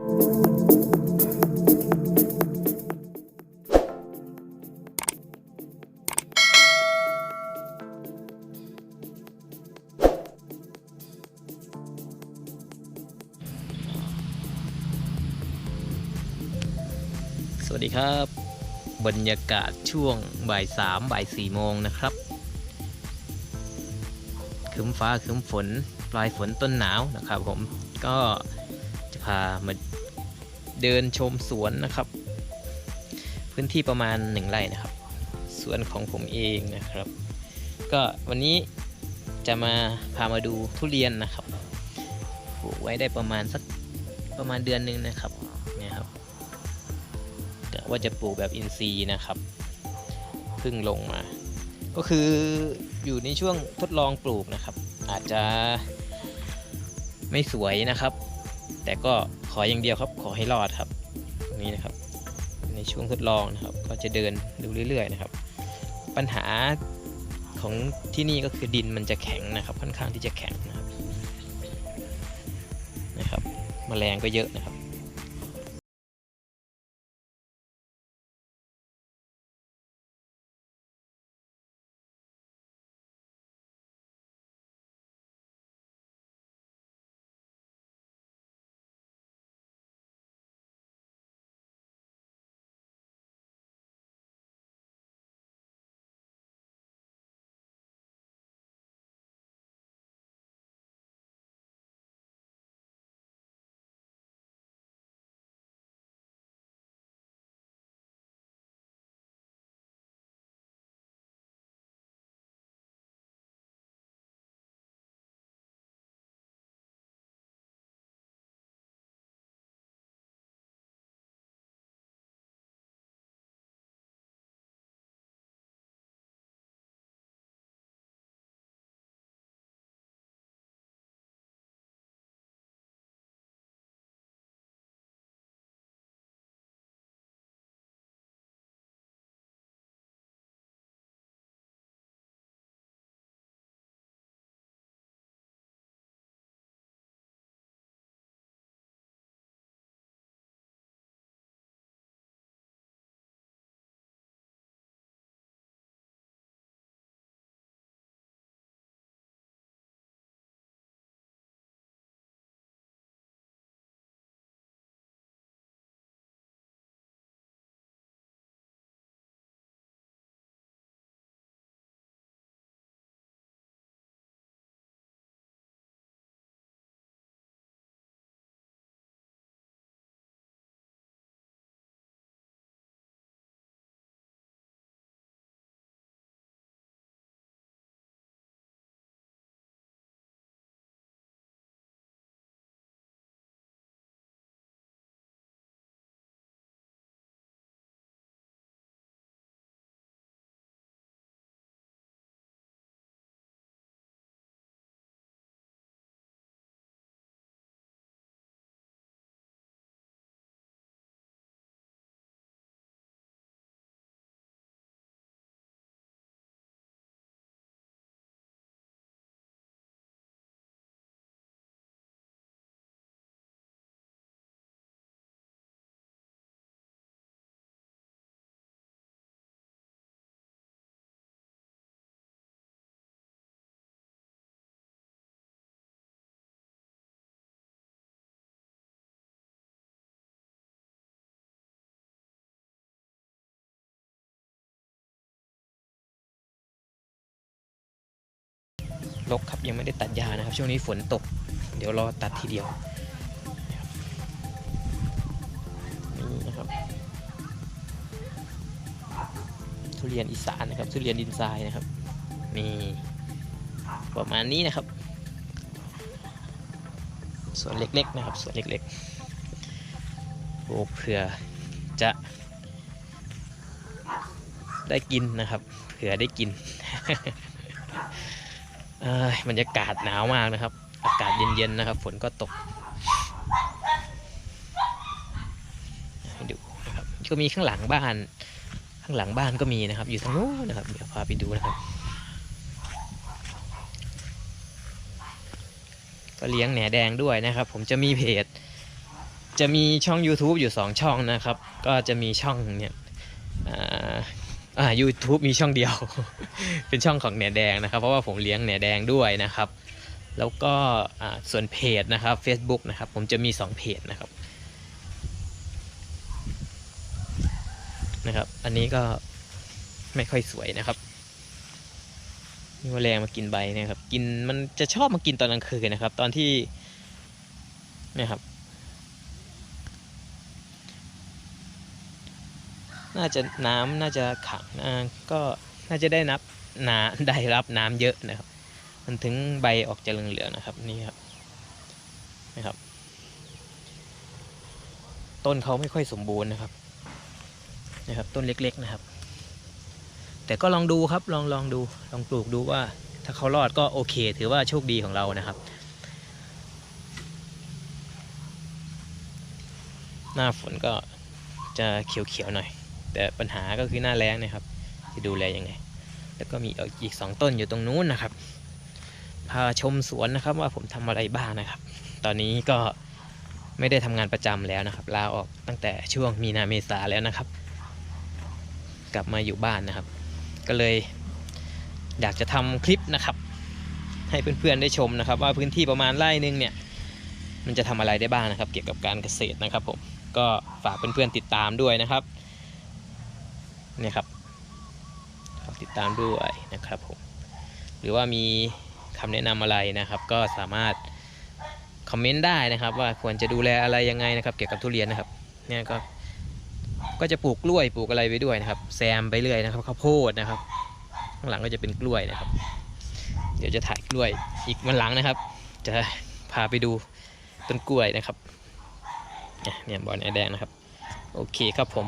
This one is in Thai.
สวัสดีครับ บรรยากาศช่วงบ่ายสามบ่ายสี่โมงนะครับครึ้มฟ้าครึ้มฝน ปลายฝนต้นหนาวนะครับผมก็ พามาเดินชมสวนนะครับ พื้นที่ประมาณหนึ่งไร่นะครับ สวนของผมเองนะครับ ก็วันนี้จะมาพามาดูทุเรียนนะครับปลูกไว้ได้ประมาณสักประมาณเดือนหนึ่งนะครับเนี่ยครับว่าจะปลูกแบบอินทรีย์นะครับเพิ่งลงมา ก็คืออยู่ในช่วงทดลองปลูกนะครับ อาจจะไม่สวยนะครับ แต่ก็ขออย่างเดียวครับ ขอให้รอดครับตรงนี้นะครับ ในช่วงทดลองนะครับ ก็จะเดินดูเรื่อยๆนะครับ ปัญหาของที่นี่ก็คือดินมันจะแข็งนะครับ ค่อนข้างที่จะแข็งนะครับนะครับมแมลงก็เยอะนะครับ รกครับยังไม่ได้ตัดหญ้านะครับ ช่วงนี้ฝนตก เดี๋ยวรอตัดทีเดียวนี่นะครับทุเรียนอีสานนะครับทุเรียนดินทรายนะครับนี่ประมาณนี้นะครับ ส่วนเล็กๆนะครับส่วนเล็กๆปลูกเผื่อจะได้กินนะครับ เผื่อได้กิน บรรยากาศหนาวมากนะครับ อากาศเย็นๆนะครับ ฝนก็ตกให้ดูนะครับก็มีข้างหลังบ้าน ข้างหลังบ้านก็มีนะครับ อยู่ทางโน้นนะครับ เดี๋ยวพาไปดูนะครับ ก็เลี้ยงแหนแดงด้วยนะครับ ผมจะมีเพจ จะมีช่อง YouTube อยู่ 2 ช่องนะครับ ก็จะมีช่องเนี่ย อ่า YouTube มีช่องเดียว เป็นช่องของแหนแดงนะครับ เพราะว่าผมเลี้ยงแหนแดงด้วยนะครับ แล้วก็อ่าส่วนเพจนะครับ Facebook นะครับ ผมจะมี 2 เพจนะครับนะครับ อันนี้ก็ไม่ค่อยสวยนะครับนี่แมลงมากินใบเนะครับ กินมันจะชอบมากินตอนกลางคืนนะครับ ตอนที่นะครับ น่าจะน้ำน่าจะขังก็น่าจะได้นับนาได้รับน้ำเยอะนะครับ มันถึงใบออกจะเหลืองๆนะครับนี่ครับนะครับ ต้นเขาไม่ค่อยสมบูรณ์นะครับนะครับ ต้นเล็ก ๆนะครับ แต่ก็ลองดูครับลองลองดูลองปลูกดูว่า ถ้าเขารอดก็โอเค ถือว่าโชคดีของเรานะครับ หน้าฝนก็จะเขียวๆหน่อย แต่ปัญหาก็คือหน้าแล้งนะครับ จะดูแลยังไง แล้วก็มีอีกสองต้นอยู่ตรงนู้นนะครับ พาชมสวนนะครับว่าผมทำอะไรบ้างนะครับ ตอนนี้ก็ไม่ได้ทำงานประจำแล้วนะครับ ลาออกตั้งแต่ช่วงมีนาเมษาแล้วนะครับ กลับมาอยู่บ้านนะครับ ก็เลยอยากจะทำคลิปนะครับ ให้เพื่อนๆได้ชมนะครับ ว่าพื้นที่ประมาณไร่นึงเนี่ยมันจะทำอะไรได้บ้างนะครับ เกี่ยวกับการเกษตรนะครับผมก็ฝากเพื่อนๆติดตามด้วยนะครับ นี่ครับฝากติดตามด้วยนะครับผมหรือว่ามีคำแนะนำอะไรนะครับ ก็สามารถคอมเมนต์ได้นะครับ ว่าควรจะดูแลอะไรยังไงนะครับ เกี่ยวกับทุเรียนนะครับเนี่ยก็ก็จะปลูกกล้วยปลูกอะไรไปด้วยนะครับ แซมไปเรื่อยนะครับข้าวโพดนะครับ ข้างหลังก็จะเป็นกล้วยนะครับ เดี๋ยวจะถ่ายกล้วยอีกวันหลังนะครับ จะพาไปดูต้นกล้วยนะครับเนี่ยบอลไอแดงนะครับ โอเคครับผม